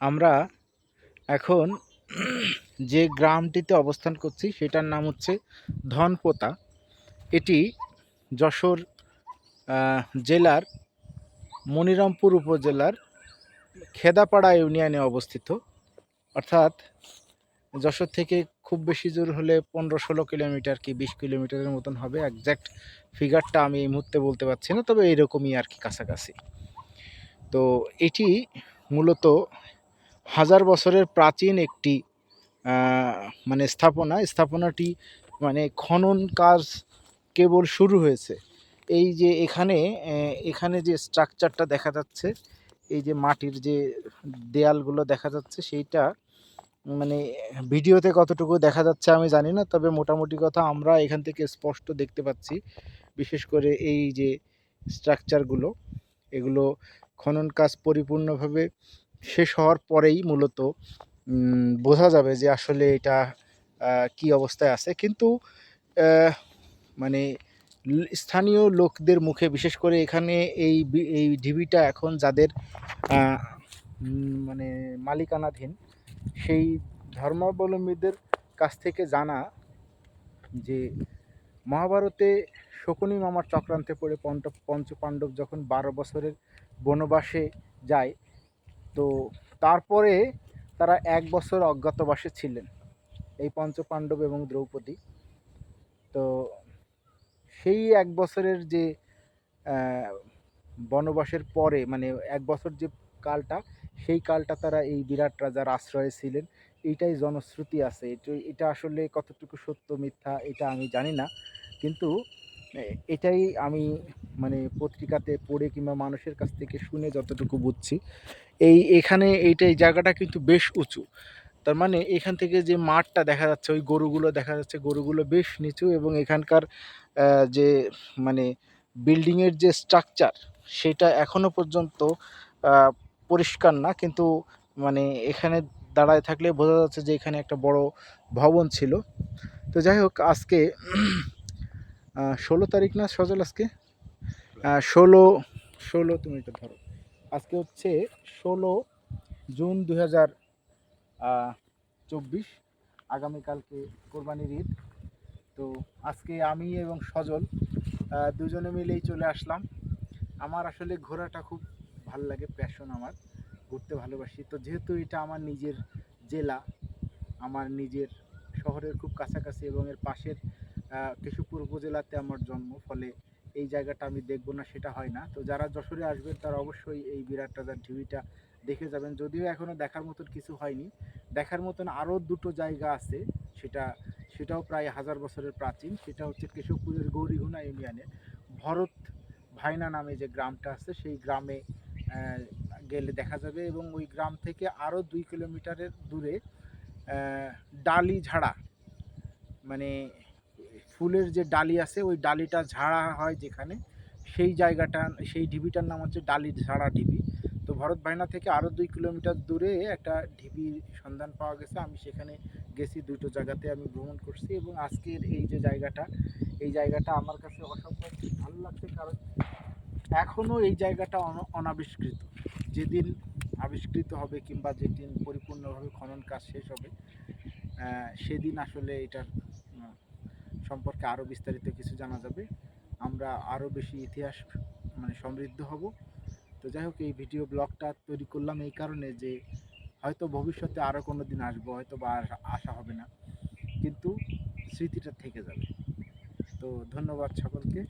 আমরা এখন যে গ্রামটিতে অবস্থান করছি, সেটার নাম হচ্ছে ধনপোতা। এটি যশোর জেলার মনিরামপুর উপজেলার খেদাপাড়া ইউনিয়নে অবস্থিত। অর্থাৎ যশোর থেকে খুব বেশি দূর হলে পনেরো ষোলো কিলোমিটার কি বিশ কিলোমিটারের মতন হবে। একজ্যাক্ট ফিগারটা আমি এই মুহূর্তে বলতে পারছি না, তবে এরকমই আর কি কাছাকাছি। তো এটি মূলত হাজার বছরের প্রাচীন একটি মানে স্থাপনা। স্থাপনাটি মানে খনন কাজ কেবল শুরু হয়েছে। এই যে এখানে এখানে যে স্ট্রাকচারটা দেখা যাচ্ছে, এই যে মাটির যে দেয়ালগুলো দেখা যাচ্ছে, সেইটা মানে ভিডিওতে কতটুকু দেখা যাচ্ছে আমি জানি না, তবে মোটামুটি কথা আমরা এখান থেকে স্পষ্ট দেখতে পাচ্ছি। বিশেষ করে এই যে স্ট্রাকচারগুলো, এগুলো খনন কাজ পরিপূর্ণভাবে শেষ হওয়ার পরেই মূলত বোঝা যাবে যে আসলে এটা কি অবস্থায় আছে। কিন্তু মানে স্থানীয় লোকদের মুখে, বিশেষ করে এখানে এই এই ঢিবিটা এখন যাদের মানে মালিকানাধীন, সেই ধর্মাবলম্বীদের কাছ থেকে জানা যে মহাভারতে শকুনি মামার চক্রান্তে পড়ে পঞ্চ পঞ্চপাণ্ডব যখন বারো বছরের বনবাসে যায় তো তারপরে তারা এক বছর অজ্ঞাতবাসে ছিলেন, এই পঞ্চপাণ্ডব এবং দ্রৌপদী। তো সেই এক বছরের যে বনবাসের পরে মানে এক বছর যে কালটা, সেই কালটা তারা এই বিরাট রাজার আশ্রয়ে ছিলেন। এইটাই জনশ্রুতি আছে। এটা আসলে কতটুকু সত্য, মিথ্যা, এটা আমি জানি না। কিন্তু এটাই আমি মানে পত্রিকাতে পড়ে কিংবা মানুষের কাছ থেকে শুনে যতটুকু বুঝছি এই এখানে এইটা এই জায়গাটা কিন্তু বেশ উঁচু। তার মানে এখান থেকে যে মাঠটা দেখা যাচ্ছে ওই গরুগুলো দেখা যাচ্ছে গরুগুলো বেশ নিচু এবং এখানকার যে মানে বিল্ডিংয়ের যে স্ট্রাকচার সেটা এখনও পর্যন্ত পরিষ্কার না। কিন্তু মানে এখানে দাঁড়ায় থাকলে বোঝা যাচ্ছে যে এখানে একটা বড় ভবন ছিল। তো যাই হোক আজকে ষোলো তারিখ না সজল আজকে? ষোলো ষোলো তুমি এটা ধরো। আজকে হচ্ছে ষোলো জুন দু হাজার চব্বিশ। আগামীকালকে কোরবানির ঈদ। তো আজকে আমি এবং সজল দুজনে মিলেই চলে আসলাম। আমার আসলে ঘোরাটা খুব ভালো লাগে প্যাশন আমার। ঘুরতে ভালোবাসি। তো যেহেতু এটা আমার নিজের জেলা, আমার নিজের শহরের খুব কাছাকাছি এবং এর পাশের কেশবপুর উপজেলাতে আমার জন্ম। ফলে এই জায়গাটা আমি দেখব না, সেটা হয় না। তো যারা যশোরে আসবেন, তারা অবশ্যই এই বিরাট রাজার ঢিবিটা দেখে যাবেন। যদিও এখনও দেখার মতন কিছু হয়নি। দেখার মতন আরও দুটো জায়গা আছে, সেটা, সেটাও প্রায় হাজার বছরের প্রাচীন। সেটা হচ্ছে কেশবপুরের গৌরীহুনা ইউনিয়নে। ভরত ভাইনা নামে যে গ্রামটা আছে, সেই গ্রামে গেলে দেখা যাবে এবং ওই গ্রাম থেকে আরও দুই কিলোমিটারের দূরে ডালি ঝাড়া মানে ফুলের যে ডালি আছে, ওই ডালিটা ঝাড়া হয় যেখানে। সেই জায়গাটা, সেই ঢিবিটার নাম হচ্ছে ডালি ঝাড়া ঢিবি। তো ভরত ভাইনা থেকে আরও দুই কিলোমিটার দূরে একটা ঢিবির সন্ধান পাওয়া গেছে। আমি সেখানে গেছি দুটো জায়গাতে আমি ভ্রমণ করছি এবং আজকের এই যে জায়গাটা, এই জায়গাটা আমার কাছে অসম্ভব ভালো লাগছে কারণ এখনও এই জায়গাটা অন- অনাবিষ্কৃত। যেদিন আবিষ্কৃত হবে কিংবা যেদিন পরিপূর্ণভাবে খনন কাজ শেষ হবে সেদিন আসলে এটার সম্পর্কে আরও বিস্তারিত কিছু জানা যাবে। আমরা আরও বেশি ইতিহাস মানে সমৃদ্ধ হব। তো যাই হোক, এই ভিডিও ব্লগটা তৈরি করলাম এই কারণে যে হয়তো ভবিষ্যতে আরও কোনো দিন আসব হয়তো বা আসা হবে না, কিন্তু স্মৃতিটা থেকে যাবে। তো ধন্যবাদ সকলকে।